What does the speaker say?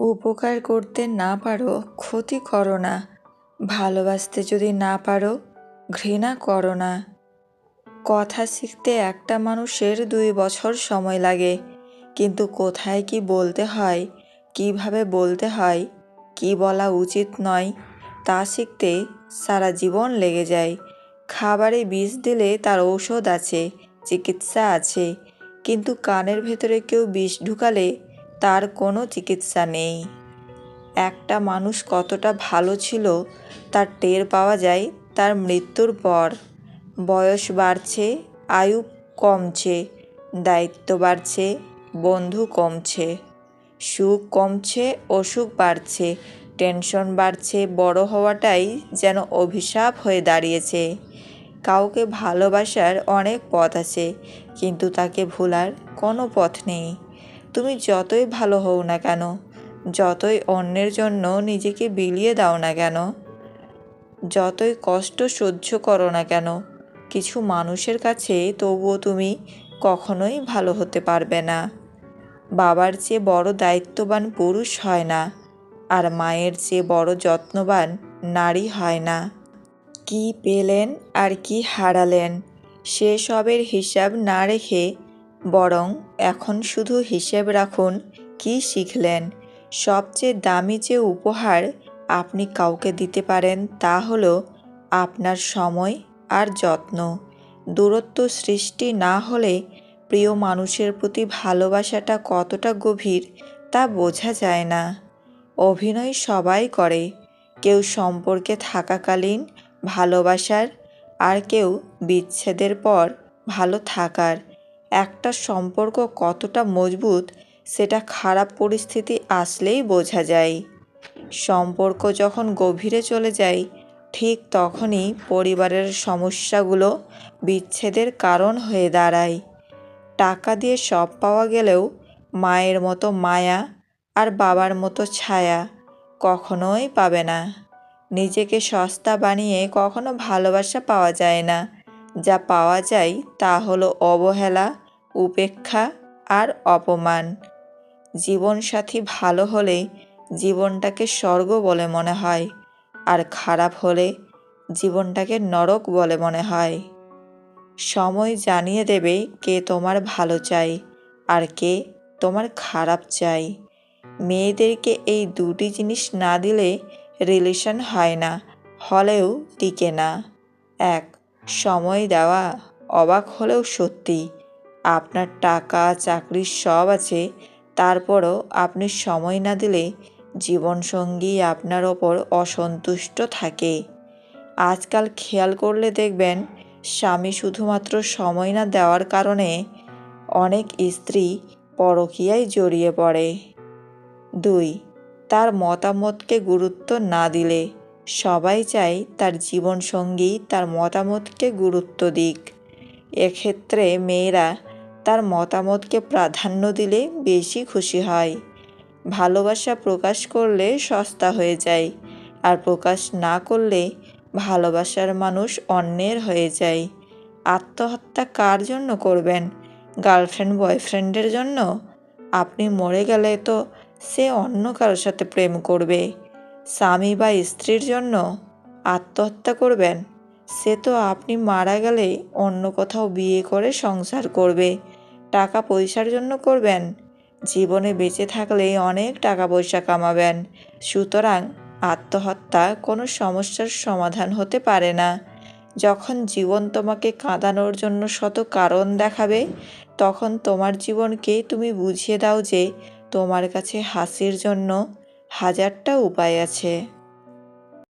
উপকার করতে না পারো, ক্ষতি করো না। ভালোবাসতে যদি না পারো, ঘৃণা করো না। কথা শিখতে একটা মানুষের দুই বছর সময় লাগে, কিন্তু কোথায় কি বলতে হয়, কীভাবে বলতে হয়, কি বলা উচিত নয়, তা শিখতে সারা জীবন লেগে যায়। খাবারে বিষ দিলে তার ঔষধ আছে, চিকিৎসা আছে, কিন্তু কানের ভেতরে কেউ বিষ ঢুকালে তার কোনো চিকিৎসা নেই। একটা মানুষ কতটা ভালো ছিল, তার টের পাওয়া যায় তার মৃত্যুর পর। বয়স বাড়ছে, আয়ু কমছে, দায়িত্ব বাড়ছে, বন্ধু কমছে, সুখ কমছে, অসুখ বাড়ছে, টেনশন বাড়ছে, বড় হওয়াটাই যেন অভিশাপ হয়ে দাঁড়িয়েছে। কাউকে ভালোবাসার অনেক পথ আছে, কিন্তু তাকে ভোলার কোনো পথ নেই। তুমি যতই ভালো হও না কেন, যতই অন্যের জন্য নিজেকে বিলিয়ে দাও না কেন, যতই কষ্ট সহ্য করো না কেন, কিছু মানুষের কাছে তবুও তুমি কখনোই ভালো হতে পারবে না। বাবার চেয়ে বড় দায়িত্ববান পুরুষ হয় না, আর মায়ের চেয়ে বড় যত্নবান নারী হয় না। কি পেলেন আর কি হারালেন সেসবের হিসাব না রেখে বরং এখন শুধু হিসেব রাখুন কি শিখলেন। সবচেয়ে দামি যে উপহার আপনি কাউকে দিতে পারেন তা হল আপনার সময় আর যত্ন। দূরত্ব সৃষ্টি না হলে প্রিয় মানুষের প্রতি ভালোবাসাটা কতটা গভীর তা বোঝা যায় না। অভিনয় সবাই করে। কেউ সম্পর্কে থাকাকালীন ভালোবাসার আর কেউ বিচ্ছেদের পর ভালো থাকার। একটা সম্পর্ক কতটা মজবুত, সেটা খারাপ পরিস্থিতি আসলেই বোঝা যায়। সম্পর্ক যখন গভীরে চলে যায়, ঠিক তখনই পরিবারের সমস্যাগুলো বিচ্ছেদের কারণ হয়ে দাঁড়ায়। টাকা দিয়ে সব পাওয়া গেলেও মায়ের মতো মায়া আর বাবার মতো ছায়া কখনোই পাবে না। নিজেকে সস্তা বানিয়ে কখনো ভালোবাসা পাওয়া যায় না। যা পাওয়া যায় তা হলো অবহেলা উপেক্ষা আর অপমান। জীবনসাথী ভালো হলে জীবনটাকে স্বর্গ বলে মনে হয়, আর খারাপ হলে জীবনটাকে নরক বলে মনে হয়। সময় জানিয়ে দেবে কে তোমার ভালো চাই আর কে তোমার খারাপ চাই মেয়েদেরকে এই দুটি জিনিস না দিলে রিলেশন হয় না, হলেও টিকে না। এক, সময় দেওয়া অবাক হলেও সত্যি। আপনার টাকা, চাকরি সব আছে, তারপরও আপনি সময় না দিলে জীবনসঙ্গী আপনার ওপর অসন্তুষ্ট থাকে। আজকাল খেয়াল করলে দেখবেন, স্বামী শুধুমাত্র সময় না দেওয়ার কারণে অনেক স্ত্রী পরকীয়ায় জড়িয়ে পড়ে। দুই, তার মতামতকে গুরুত্ব না দিলে সবাই চায় তার জীবনসঙ্গী তার মতামতকে গুরুত্ব দিক। এক্ষেত্রে মেয়েরা তার মতামতকে প্রাধান্য দিলে বেশি খুশি হয়। ভালোবাসা প্রকাশ করলে সস্তা হয়ে যায় আর প্রকাশ না করলে ভালোবাসার মানুষ অন্যের হয়ে যায়। আত্মহত্যা কার জন্য করবেন? গার্লফ্রেন্ড, বয়ফ্রেন্ডের জন্য? আপনি মরে গেলে তো সে অন্য কারোর সাথে প্রেম করবে। স্বামী বা স্ত্রীর জন্য আত্মহত্যা করবেন? সে তো আপনি মারা গেলে অন্য কোথাও বিয়ে করে সংসার করবে। টাকা পয়সার জন্য করবেন। জীবনে বেঁচে থাকলে অনেক টাকা পয়সা কামাবেন। সুতরাং আত্মহত্যা কোনো সমস্যার সমাধান হতে পারে না। যখন জীবন তোমাকে কাঁদানোর জন্য শত কারণ দেখাবে, তখন তোমার জীবনকে তুমি বুঝিয়ে দাও যে তোমার কাছে হাসির জন্য হাজারটা উপায় আছে।